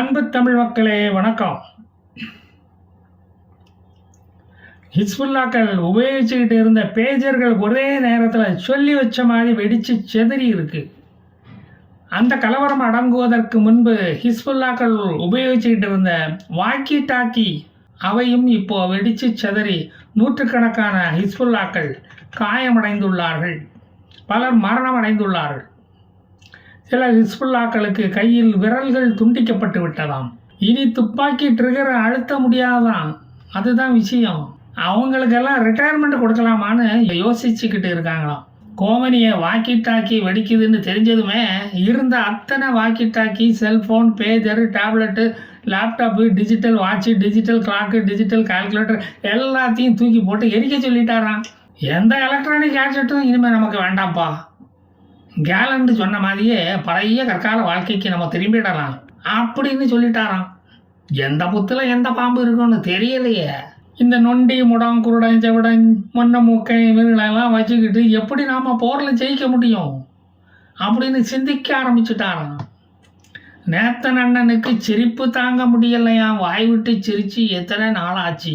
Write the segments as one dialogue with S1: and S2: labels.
S1: அன்பு தமிழ் மக்களே வணக்கம். ஹிஸ்புல்லாக்கள் உபயோகிச்சுக்கிட்டு இருந்த பேஜர்கள் ஒரே நேரத்தில் சொல்லி வச்ச மாதிரி வெடித்து செதறி இருக்கு. அந்த கலவரம் அடங்குவதற்கு முன்பு ஹிஸ்புல்லாக்கள் உபயோகிச்சுக்கிட்டு இருந்த வாக்கி டாக்கி அவையும் இப்போ வெடித்து செதறி நூற்றுக்கணக்கான ஹிஸ்புல்லாக்கள் காயமடைந்துள்ளார்கள். பலர் மரணம் அடைந்துள்ளார்கள் சில ஹிஸ்புல்லாக்களுக்கு கையில் விரல்கள் துண்டிக்கப்பட்டு விட்டதாம். இனி துப்பாக்கி ட்ரிகரை அழுத்த முடியாதான் அதுதான் விஷயம். அவங்களுக்கெல்லாம் ரிட்டையர்மெண்ட் கொடுக்கலாமான்னு யோசிச்சுக்கிட்டு இருக்காங்களாம். கோமனியை வாக்கி டாக்கி வெடிக்குதுன்னு தெரிஞ்சதுமே இருந்த அத்தனை walkie talkie cellphone pager tablet laptop digital watch digital clock digital calculator எல்லாத்தையும் தூக்கி போட்டு எரிக்க சொல்லிட்டாரான் எந்த எலக்ட்ரானிக் கேட்ஜெட்டும் இனிமேல் நமக்கு வேண்டாம்ப்பா. கேலண்டு சொன்ன மாதிரியே பழைய கற்கால வாழ்க்கைக்கு நம்ம திரும்பிடலாம் அப்படின்னு சொல்லிட்டாராம். எந்த புத்தில் எந்த பாம்பு இருக்குன்னு தெரியலையே. இந்த நொண்டி முடம் குருடன் செவிடன் மொன்ன மூக்கை இவங்களெல்லாம் வச்சுக்கிட்டு எப்படி நாம் போரில் ஜெயிக்க முடியும் அப்படின்னு சிந்திக்க ஆரம்பிச்சுட்டாராம். நேத்தன் அண்ணனுக்கு சிரிப்பு தாங்க முடியலையா வாய் விட்டு சிரித்து எத்தனை நாள் ஆச்சு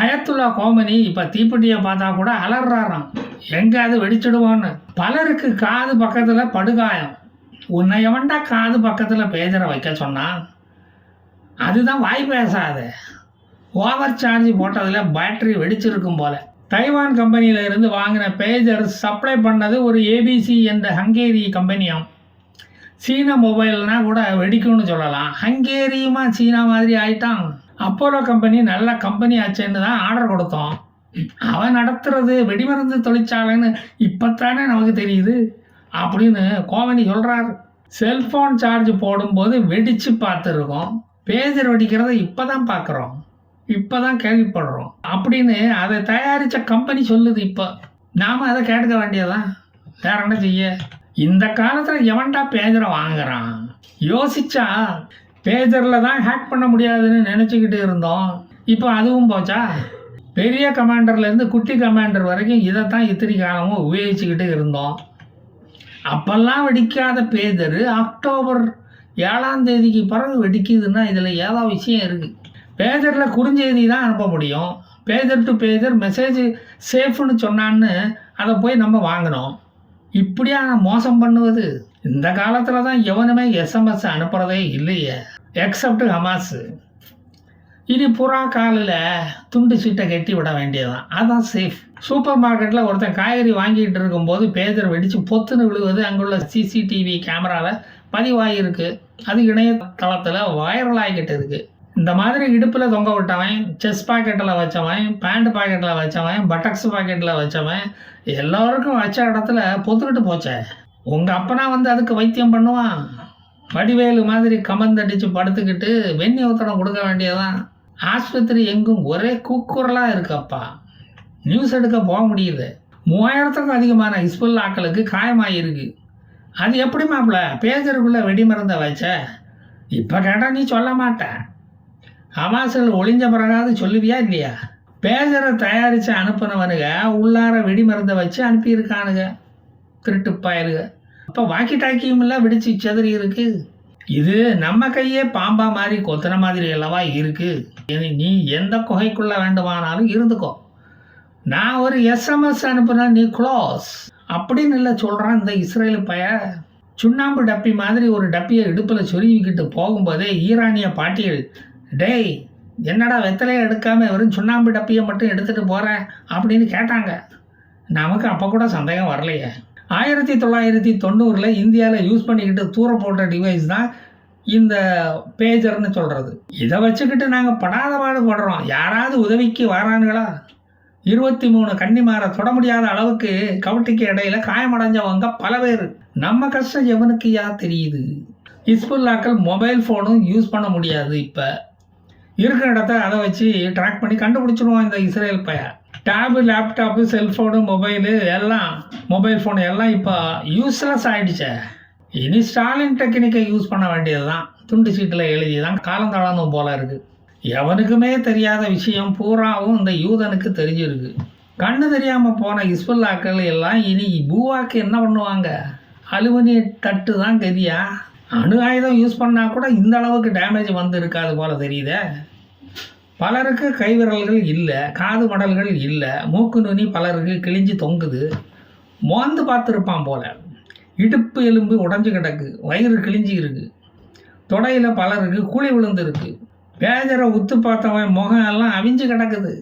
S1: அயத்துல்லா கோமனி இப்போ தீப்பெட்டியை பார்த்தா கூட அலறாராம். எங்கே அது வெடிச்சிடுவோன்னு. பலருக்கு காது பக்கத்தில் படுகாயம். உன்னை எவன்டா காது பக்கத்தில் பேஜரை வைக்க சொன்னான் அதுதான் வாய் பேசாத. ஓவர் சார்ஜ் போட்டதில் பேட்டரி வெடிச்சிருக்கும் போல. தைவான் கம்பெனியில் இருந்து வாங்கின பேஜர் சப்ளை பண்ணது ஒரு ஏபிசி என்ற ஹங்கேரி கம்பெனியாம். சீன மொபைல்னால் கூட வெடிக்கும்னு சொல்லலாம். ஹங்கேரியுமா சீனா மாதிரி ஆயிட்டான். அப்போலோ கம்பெனி நல்ல கம்பெனி ஆச்சேன்னு தான் ஆர்டர் கொடுத்தோம். அவன் நடத்துறது வெடிமருந்து தொழிற்சாலைன்னு இப்போத்தானே நமக்கு தெரியுது அப்படின்னு கோவனி சொல்கிறார் செல்ஃபோன் சார்ஜ் போடும்போது வெடித்து பார்த்துருக்கோம். பேஜர் வெடிக்கிறத இப்போ தான் பார்க்குறோம். இப்போ தான் கேள்விப்படுறோம். அப்படின்னு அதை தயாரித்த கம்பெனி சொல்லுது இப்போ. நாம் அதை கேட்க வேண்டியதான் வேற என்ன செய்ய? இந்த காலத்தில் எவன்டா பேஜரை வாங்குறான்? யோசிச்சா பேஜரில் தான் ஹேக் பண்ண முடியாதுன்னு நினச்சிக்கிட்டு இருந்தோம். இப்போ அதுவும் போச்சா? பெரிய கமாண்டர்லேருந்து குட்டி கமாண்டர் வரைக்கும் இதை தான் இத்தனை காலமும் உபயோகிச்சுக்கிட்டு இருந்தோம். அப்பெல்லாம் வெடிக்காத பேஜர் அக்டோபர் ஏழாம் தேதிக்கு பிறகு வெடிக்குதுன்னா இதில் ஏதோ விஷயம் இருக்குது பேஜரில் குறுஞ்செய்தி தான் அனுப்ப முடியும். பேஜர் டு பேஜர் மெசேஜ் சேஃப்னு சொன்னான்னு அதை போய் நம்ம வாங்கினோம். இப்படியா மோசம் பண்ணுவது? இந்த காலத்தில் தான் எவனுமே எஸ்எம்எஸ் அனுப்புகிறதே இல்லையே. எக்ஸப்ட் ஹமாஸு இனி புறா காலில் துண்டு சீட்டை கட்டி விட வேண்டியதுதான். அதான் சேஃப் சூப்பர் மார்க்கெட்டில் ஒருத்தன் காய்கறி வாங்கிட்டு இருக்கும்போது பேஜர் வெடித்து பொத்துன்னு விழுவது அங்குள்ள சிசிடிவி கேமராவில் பதிவாகியிருக்கு அது இணையதளத்தில் வைரல் ஆகிக்கிட்டு இருக்குது இந்த மாதிரி இடுப்பில் தொங்க விட்டவன் செஸ் பாக்கெட்டில் வச்சவன் பேண்ட் பாக்கெட்டில் வச்சவன் பட்டக்ஸ் பாக்கெட்டில் வச்சவன் எல்லோருக்கும் வச்ச இடத்துல பொத்துக்கிட்டு போச்சே. உங்கள் அப்பனா வந்து அதுக்கு வைத்தியம் பண்ணுவான். வடிவேலு மாதிரி கமந்தடிச்சு படுத்துக்கிட்டு வெண்ணி ஊத்தடம் கொடுக்க வேண்டியதான் ஆஸ்பத்திரி எங்கும் ஒரே கூக்குரலாக இருக்கப்பா. நியூஸ் எடுக்க போக முடியுது. மூவாயிரத்துக்கும் அதிகமான ஹிஸ்புல்லாக்களுக்கு காயமாயிருக்கு. அது எப்படி மாப்பிள? பேஜருக்குள்ளே வெடி மருந்தை வச்ச? இப்போ கேட்டால் நீ சொல்ல மாட்ட. அமாசல் ஒளிஞ்ச பிறகாவது சொல்லுவியா இல்லையா? பேஜரை தயாரித்து அனுப்புனவனுங்க உள்ளார வெடி மருந்தை வச்சு அனுப்பியிருக்கானுங்க திருட்டுப்பாயிருங்க அப்போ இப்போ வாக்கி டாக்கியும் எல்லாம் வெடிச்சு செதறி இருக்கு. இது நம்ம கையே பாம்பா மாதிரி கொத்துன மாதிரி அல்லவா இருக்கு. நீ எந்த குகைக்குள்ள வேண்டுமானாலும் இருந்துக்கோ. நான் ஒரு எஸ்எம்எஸ் அனுப்புனா நீ க்ளோஸ் அப்படின்னு இல்லை சொல்கிறான் இந்த இஸ்ரேல் பைய. சுண்ணாம்பு டப்பி மாதிரி ஒரு டப்பியை இடுப்பில் சொருகிக்கிட்டு போகும்போதே ஈரானிய பாட்டியல் டேய் என்னடா வெத்தலையை எடுக்காமல் வெறும் சுண்ணாம்பு டப்பியை மட்டும் எடுத்துகிட்டு போகிறேன் அப்படின்னு கேட்டாங்க. நமக்கு அப்போ கூட சந்தேகம் வரலையே. ஆயிரத்தி தொள்ளாயிரத்தி தொண்ணூறில் இந்தியாவில் யூஸ் பண்ணிக்கிட்டு தூர போட்ட டிவைஸ் தான் இந்த பேஜர்னு சொல்கிறது இதை வச்சுக்கிட்டு நாங்கள் படாத பாடுபடுறோம் யாராவது உதவிக்கு வரானுங்களா இருபத்தி மூணு கன்னிமாரை தொட முடியாத அளவுக்கு கவுட்டிக்கு இடையில காயமடைஞ்சவங்க பல பேர். நம்ம கஷ்டம் எவனுக்கு யா தெரியுது? இஸ்புல்லாக்கள் மொபைல் ஃபோனும் யூஸ் பண்ண முடியாது இப்போ. இருக்கிற இடத்த அதை வச்சு ட்ராக் பண்ணி கண்டுபிடிச்சிடுவோம் இந்த இஸ்ரேல் பையன். டேபு லேப்டாப்பு செல்ஃபோனு மொபைலு எல்லாம் மொபைல் ஃபோன் எல்லாம் இப்போ யூஸ்லெஸ் ஆகிடுச்சே இனி ஸ்டாலின் டெக்னிக்கை யூஸ் பண்ண வேண்டியது தான் துண்டு சீட்டில் எழுதி தான் காலம் தாழணும் போல இருக்குது எவனுக்குமே தெரியாத விஷயம் பூராவும் இந்த யூதனுக்கு தெரிஞ்சிருக்கு. கண்ணு தெரியாமல் போன இஸ்புல்லாக்கள் எல்லாம் இனி பூவாக்கு என்ன பண்ணுவாங்க? அலுமினிய தட்டு தான் கதியா? அணு ஆயுதம் யூஸ் பண்ணால் கூட இந்த அளவுக்கு டேமேஜ் வந்து இருக்காது போல தெரியுதே. பலருக்கு கைவிரல்கள் இல்லை காது மடல்கள் இல்லை மூக்கு நுனி பலருக்கு கிழிஞ்சு தொங்குது. மோந்து பார்த்துருப்பான் போல. இடுப்பு எலும்பு உடஞ்சு கிடக்கு வயிறு கிழிஞ்சி இருக்கு. தொடையில் பலருக்கு கூலி விழுந்துருக்கு. பேஜரை உத்து பார்த்தவன் முகம் எல்லாம் அவிஞ்சு கிடக்குது.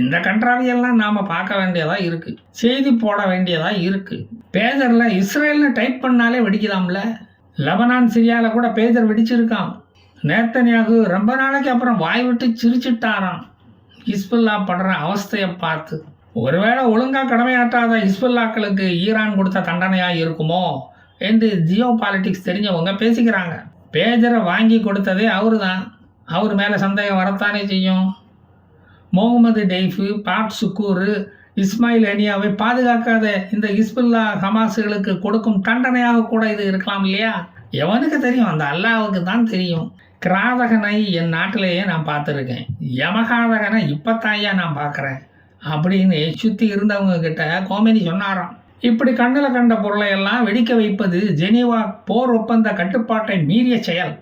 S1: இந்த கன்றாவியெல்லாம் நாம் பார்க்க வேண்டியதாக இருக்குது செய்தி போட வேண்டியதாக இருக்குது பேஜரில் இஸ்ரேல்னு டைப் பண்ணாலே வெடிக்கலாம்ல லெபனான் சிரியாவில் கூட பேஜர் வெடிச்சிருக்கான். நேத்தனியாகு ரொம்ப நாளைக்கு அப்புறம் வாய் விட்டு சிரிச்சிட்டாராம். ஹிஸ்புல்லா படுற அவஸ்தையை பார்த்து ஒருவேளை ஒழுங்காக கடமையாற்றாத ஹிஸ்புல்லாக்களுக்கு ஈரான் கொடுத்த தண்டனையாக இருக்குமோ? என்று ஜியோ பாலிட்டிக்ஸ் தெரிஞ்சவங்க பேசிக்கிறாங்க. பேஜரை வாங்கி கொடுத்ததே அவரு தான் அவர் மேலே சந்தேகம் வரத்தானே செய்யும்? முகமது டெய்ஃபு பாட் சுக்கூரு இஸ்மாயில் அனியாவை பாதுகாக்காத இந்த ஹிஸ்புல்லா ஹமாஸுகளுக்கு கொடுக்கும் தண்டனையாக கூட இது இருக்கலாம் இல்லையா? எவனுக்கு தெரியும்? அந்த அல்லாவுக்கு தான் தெரியும். கிராதகனை என் நாட்டிலேயே நான் பார்த்துருக்கேன். யமகாதகனை இப்போத்தாயா நான் பார்க்குறேன். அப்படின்னு சுற்றி இருந்தவங்க கிட்ட கோமேனி சொன்னாராம். இப்படி கண்ணில் கண்ட பொருளை எல்லாம் வெடிக்க வைப்பது ஜெனீவா போர் ஒப்பந்த கட்டுப்பாட்டை மீறிய செயல்.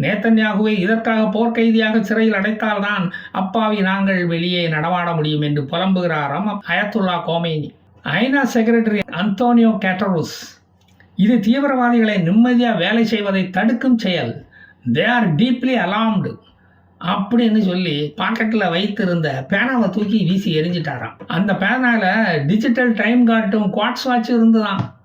S1: நேத்தன்யாகுவை இதற்காக போர்க்கைதியாக சிறையில் அடைத்தால்தான் அப்பாவி நாங்கள் வெளியே நடமாட முடியும் என்று புலம்புகிறாராம் அயத்துல்லா கோமேனி. ஐநா செக்ரட்டரி அந்தோனியோ கேட்டரூஸ். இது தீவிரவாதிகளை நிம்மதியாக வேலை செய்வதை தடுக்கும் செயல். தே ஆர் டீப்லி அலார்ம்டு அப்படின்னு சொல்லி பாக்கெட்டில் வைத்திருந்த பேனாவை தூக்கி வீசி எரிஞ்சிட்டாராம். அந்த பேனாவில் டிஜிட்டல் டைம் காட்டும் குவாட்ஸ் வாட்ச் இருந்துதான்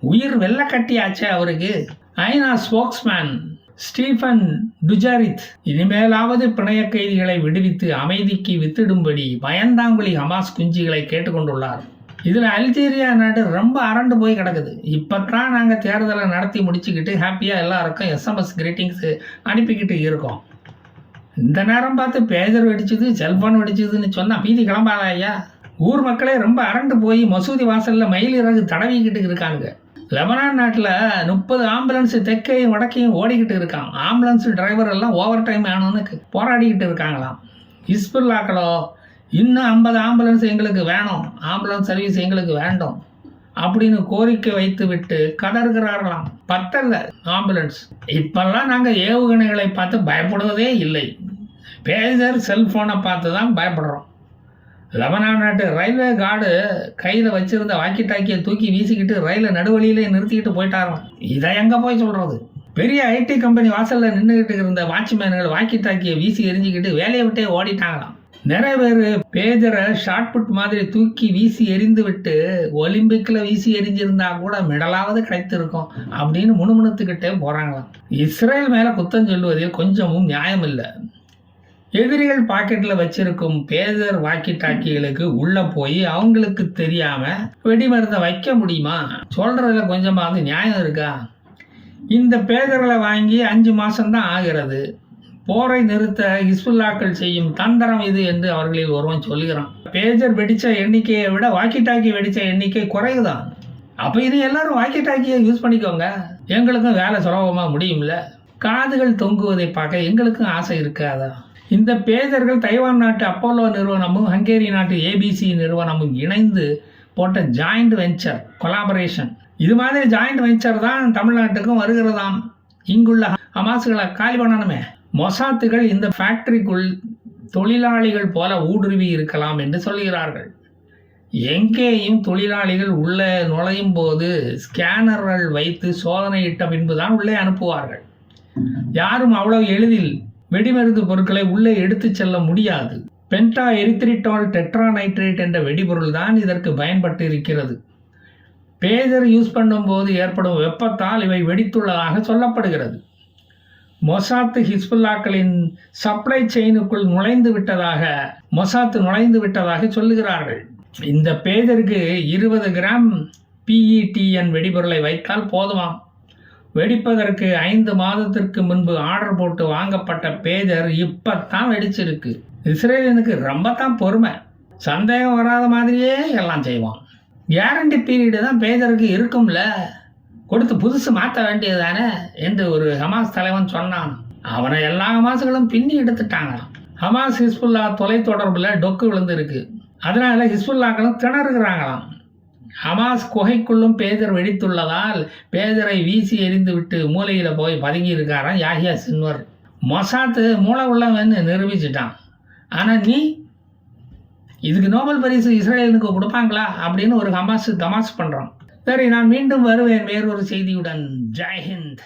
S1: உயிர் வெள்ளை கட்டியாச்சே அவருக்கு. ஐநா ஸ்போக்ஸ்மேன் ஸ்டீஃபன் டுஜாரித் இனிமேலாவது பிணைய கைதிகளை விடுவித்து அமைதிக்கு வித்திடும்படி பயந்தாங்குழி ஹமாஸ் குஞ்சுகளை கேட்டுக்கொண்டுள்ளார். இதில் அல்ஜீரியா நாடு ரொம்ப அரண்டு போய் கிடக்குது. இப்போ தான் நாங்கள் தேர்தலை நடத்தி முடிச்சுக்கிட்டு ஹாப்பியாக எல்லாருக்கும் எஸ்எம்எஸ் கிரீட்டிங்ஸ் அனுப்பிக்கிட்டு இருக்கோம். இந்த நேரம் பார்த்து பேஜர் வெடிச்சது செல்ஃபோன் வெடிச்சதுன்னு சொன்னால் பீதி கிளம்பாதா ஐயா. ஊர் மக்களே ரொம்ப அரண்டு போய் மசூதி வாசலில் மயில் இறகு தடவிக்கிட்டு இருக்காங்க. லெபனான் நாட்டில் முப்பது ஆம்புலன்ஸ் தெற்கையும் வடக்கையும் ஓடிக்கிட்டு இருக்கான் ஆம்புலன்ஸ் டிரைவர் எல்லாம் ஓவர் டைம் ஆகணும்னு போராடிக்கிட்டு இருக்காங்களாம். ஹிஸ்புல்லாக்களோ இன்னும் ஐம்பது ஆம்புலன்ஸ் எங்களுக்கு வேணும். ஆம்புலன்ஸ் சர்வீஸ் எங்களுக்கு வேண்டும். அப்படின்னு கோரிக்கை வைத்து விட்டு கடற்கிறார்களாம் பத்தல்ல ஆம்புலன்ஸ் இப்பெல்லாம் நாங்கள் ஏவுகணைகளை பார்த்து பயப்படுவதே இல்லை. பேஜர் செல்ஃபோனை பார்த்து தான் பயப்படுறோம். லெபனான் நாட்டு ரயில்வே கார்டு கையில் வச்சிருந்த வாக்கி டாக்கியை தூக்கி வீசிக்கிட்டு ரயிலை நடுவழியிலே நிறுத்திக்கிட்டு போயிட்டாராம். இதை எங்கே போய் சொல்கிறது பெரிய ஐடி கம்பெனி வாசலில் நின்றுக்கிட்டு இருந்த வாட்ச்மேன்கள் வாக்கி டாக்கியை வீசி எரிஞ்சுக்கிட்டு வேலையை விட்டே ஓடிட்டாங்களாம். நிறைய பேர் பேஜரை ஷார்ட்புட் மாதிரி தூக்கி வீசி எரிந்து விட்டு ஒலிம்பிக்கில் வீசி எரிஞ்சிருந்தா கூட மெடலாவது கிடைத்திருக்கும் அப்படின்னு முணுமுணுத்துக்கிட்டே போகிறாங்களாம் இஸ்ரேல் மேலே குத்தம் சொல்லுவதில் கொஞ்சமும் நியாயம் இல்லை எதிரிகள் பாக்கெட்டில் வச்சிருக்கும் பேஜர் வாக்கி டாக்கிகளுக்கு உள்ளே போய் அவங்களுக்கு தெரியாமல் வெடிமருந்தை வைக்க முடியுமா? சொல்கிறதுல கொஞ்சமாவது நியாயம் இருக்கா? இந்த பேதர்களை வாங்கி அஞ்சு மாதம்தான் ஆகிறது. போரை நிறுத்த ஹிஸ்புல்லாக்கள் செய்யும் தந்திரம் இது என்று அவர்களில் ஒருவன் சொல்லுகிறான். பேஜர் வெடித்த எண்ணிக்கையை விட வாக்கி டாக்கி வெடித்த எண்ணிக்கை குறைவுதான். அப்போ இது எல்லாரும் வாக்கி டாக்கியை யூஸ் பண்ணிக்கோங்க. எங்களுக்கும் வேலை சுலபமாக முடியும்ல. காதுகள் தொங்குவதை பார்க்க எங்களுக்கும் ஆசை இருக்காதா? இந்த பேஜர்கள் தைவான் நாட்டு அப்போலோ நிறுவனமும் ஹங்கேரி நாட்டு ஏபிசி நிறுவனமும் இணைந்து போட்ட ஜாயிண்ட் வெஞ்சர் கொலாபரேஷன் இது மாதிரி ஜாயிண்ட் வெஞ்சர் தான் தமிழ்நாட்டுக்கும் வருகிறதாம். இங்குள்ள ஹமாசுகளை காலி பண்ணணுமே. மொசாத்துகள் இந்த ஃபேக்டரிக்குள் தொழிலாளிகள் போல ஊடுருவி இருக்கலாம் என்று சொல்கிறார்கள். எங்கேயும் தொழிலாளிகள் உள்ளே நுழையும் போது ஸ்கேனர்கள் வைத்து சோதனையிட்ட பின்புதான் உள்ளே அனுப்புவார்கள். யாரும் அவ்வளவு எளிதில் வெடிமருந்து பொருட்களை உள்ளே எடுத்துச் செல்ல முடியாது. பென்டா எரித்ரிட்டால் டெட்ராநைட்ரேட் என்ற வெடிபொருள் தான் இதற்கு பயன்பட்டு இருக்கிறது. பேஜர் யூஸ் பண்ணும்போது ஏற்படும் வெப்பத்தால் இவை வெடித்துள்ளதாக சொல்லப்படுகிறது. மொசாத்து ஹிஸ்புல்லாக்களின் சப்ளை செயினுக்குள் நுழைந்து விட்டதாக மொசாத்து நுழைந்து விட்டதாக சொல்லுகிறார்கள். இந்த பேஜருக்கு இருபது கிராம் பிஇடிஎன் வெடிபொருளை வைத்தால் போதுமாம். வெடிப்பதற்கு ஐந்து மாதத்திற்கு முன்பு ஆர்டர் போட்டு வாங்கப்பட்ட பேஜர் இப்பத்தான் வெடிச்சிருக்கு. இஸ்ரேலினுக்கு ரொம்ப தான் பொறுமை. சந்தேகம் வராத மாதிரியே எல்லாம் செய்வான். கேரண்டி பீரியடு தான் பேஜருக்கு இருக்கும்ல. கொடுத்து புதுசு மாற்ற வேண்டியது தானே என்று ஒரு ஹமாஸ் தலைவன் சொன்னான். அவனை எல்லா ஹமாஸுகளும் பின்னி எடுத்துட்டாங்களாம். ஹமாஸ் ஹிஸ்புல்லா தொலைத்தொடர்பில் டொக்கு விழுந்திருக்கு. அதனால ஹிஸ்புல்லாக்களும் திணறுகிறாங்களாம். ஹமாஸ் குகைக்குள்ளும் பேதர் வெடித்துள்ளதால் பேதரை வீசி எறிந்துவிட்டு மூலையில் போய் பதுங்கி இருக்காராம் யாஹியா சின்வர். மொசாத்து மூளை உள்ளவன்னு நிரூபிச்சிட்டான். ஆனால் நீ இதுக்கு நோபல் பரிசு இஸ்ரேலுக்கு கொடுப்பாங்களா அப்படின்னு ஒரு ஹமாஸ் தமாஸ் பண்ணுறான் சரி நான் மீண்டும் வருவேன் வேறொரு செய்தியுடன். ஜெய்ஹிந்த்